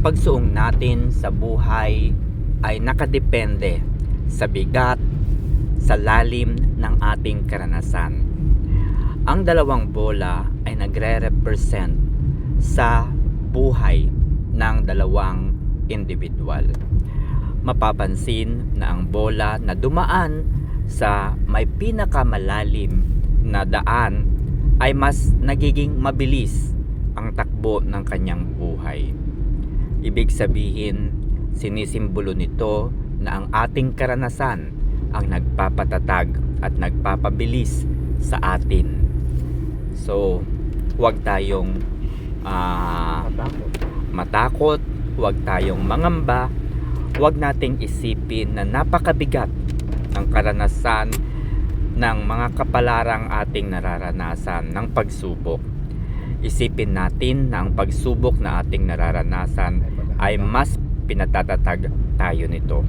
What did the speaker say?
pagsuong natin sa buhay ay nakadepende sa bigat, sa lalim ng ating karanasan. Ang dalawang bola ay nagre-represent sa buhay ng dalawang individual. Mapapansin na ang bola na dumaan sa may pinakamalalim na daan ay mas nagiging mabilis ang takbo ng kanyang buhay. Ibig sabihin, sinisimbolo nito na ang ating karanasan ang nagpapatatag at nagpapabilis sa atin. So, huwag tayong ah, matakot, huwag tayong mangamba, huwag nating isipin na napakabigat ng karanasan ng mga kapalarang ating nararanasan ng pagsubok. Isipin natin na ang pagsubok na ating nararanasan ay mas pinatatatag tayo nito.